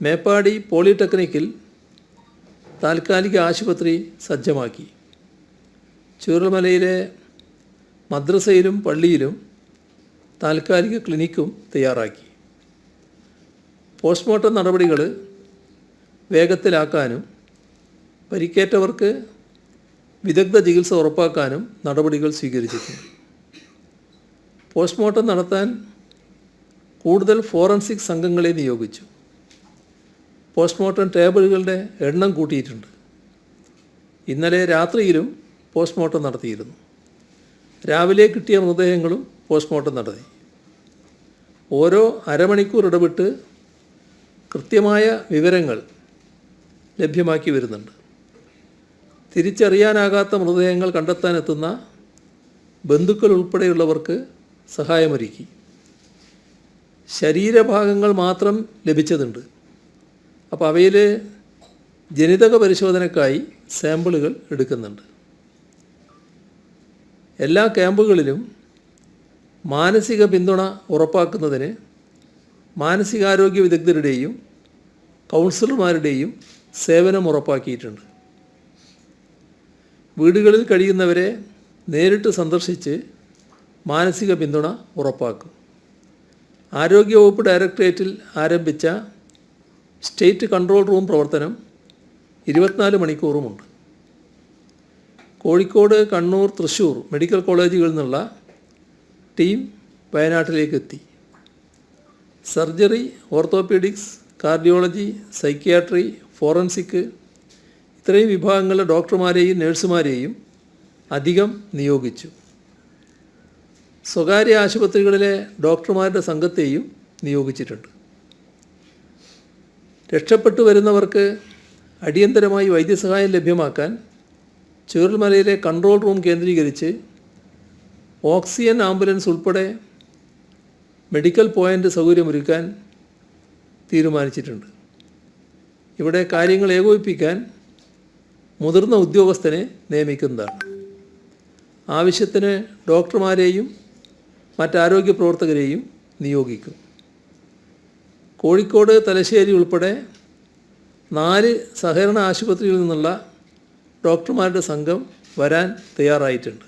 മേപ്പാടി പോളിടെക്നിക്കിൽ താൽക്കാലിക ആശുപത്രി സജ്ജമാക്കി. ചൂരൽമലയിലെ മദ്രസയിലും പള്ളിയിലും താൽക്കാലിക ക്ലിനിക്കും തയ്യാറാക്കി. പോസ്റ്റ്മോർട്ടം നടപടികൾ വേഗത്തിലാക്കാനും പരിക്കേറ്റവർക്ക് വിദഗ്ധ ചികിത്സ ഉറപ്പാക്കാനും നടപടികൾ സ്വീകരിച്ചിട്ടുണ്ട് പോസ്റ്റ്മോർട്ടം നടത്താൻ കൂടുതൽ ഫോറൻസിക് സംഘങ്ങളെ നിയോഗിച്ചു. പോസ്റ്റ്മോർട്ടം ടേബിളുകളുടെ എണ്ണം കൂട്ടിയിട്ടുണ്ട്. ഇന്നലെ രാത്രിയിലും പോസ്റ്റ്മോർട്ടം നടത്തിയിരുന്നു. രാവിലെ കിട്ടിയ മൃതദേഹങ്ങളും പോസ്റ്റ്മോർട്ടം നടത്തി. ഓരോ അരമണിക്കൂർ ഇടപെട്ട് കൃത്യമായ വിവരങ്ങൾ ലഭ്യമാക്കി വരുന്നുണ്ട്. തിരിച്ചറിയാനാകാത്ത മൃതദേഹങ്ങൾ കണ്ടെത്താനെത്തുന്ന ബന്ധുക്കൾ ഉൾപ്പെടെയുള്ളവർക്ക് സഹായമൊരുക്കി. ശരീരഭാഗങ്ങൾ മാത്രം ലഭിച്ചതുണ്ട്. അപ്പോൾ അവയിൽ ജനിതക പരിശോധനയ്ക്കായി സാമ്പിളുകൾ എടുക്കുന്നുണ്ട്. എല്ലാ ക്യാമ്പുകളിലും മാനസിക പിന്തുണ ഉറപ്പാക്കുന്നതിന് മാനസികാരോഗ്യ വിദഗ്ധരുടെയും കൗൺസിലർമാരുടെയും സേവനം ഉറപ്പാക്കിയിട്ടുണ്ട്. വീടുകളിൽ കഴിയുന്നവരെ നേരിട്ട് സന്ദർശിച്ച് മാനസിക പിന്തുണ ഉറപ്പാക്കും. ആരോഗ്യവകുപ്പ് ഡയറക്ടറേറ്റിൽ ആരംഭിച്ച സ്റ്റേറ്റ് കൺട്രോൾ റൂം പ്രവർത്തനം ഇരുപത്തിനാല് മണിക്കൂറുമുണ്ട്. കോഴിക്കോട് കണ്ണൂർ തൃശ്ശൂർ മെഡിക്കൽ കോളേജുകളിൽ നിന്നുള്ള ടീം വയനാട്ടിലേക്ക് എത്തി. Surgery orthopaedics cardiology psychiatry forensic ഇത്രയും വിഭാഗങ്ങളിലെ ഡോക്ടർമാരെയും നഴ്സുമാരെയും അധികം നിയോഗിച്ചു. സ്വകാര്യ ആശുപത്രികളിലെ ഡോക്ടർമാരുടെ സംഘത്തെയും നിയോഗിച്ചിട്ടുണ്ട്. രക്ഷപ്പെട്ടു വരുന്നവർക്ക് അടിയന്തരമായി വൈദ്യസഹായം ലഭ്യമാക്കാൻ ചൂരൽമലയിലെ കൺട്രോൾ റൂം കേന്ദ്രീകരിച്ച് ഓക്സിജൻ ആംബുലൻസ് ഉൾപ്പെടെ മെഡിക്കൽ പോയിന്റ് സൗകര്യമൊരുക്കാൻ തീരുമാനിച്ചിട്ടുണ്ട്. ഇവിടെ കാര്യങ്ങൾ ഏകോപിപ്പിക്കാൻ മുതിർന്ന ഉദ്യോഗസ്ഥനെ നിയമിക്കുന്നതാണ്. ആവശ്യത്തിന് ഡോക്ടർമാരെയും മറ്റാരോഗ്യ പ്രവർത്തകരെയും നിയോഗിക്കും. കോഴിക്കോട് തലശ്ശേരി ഉൾപ്പെടെ നാല് സഹകരണ ആശുപത്രിയിൽ നിന്നുള്ള ഡോക്ടർമാരുടെ സംഘം വരാൻ തയ്യാറായിട്ടുണ്ട്.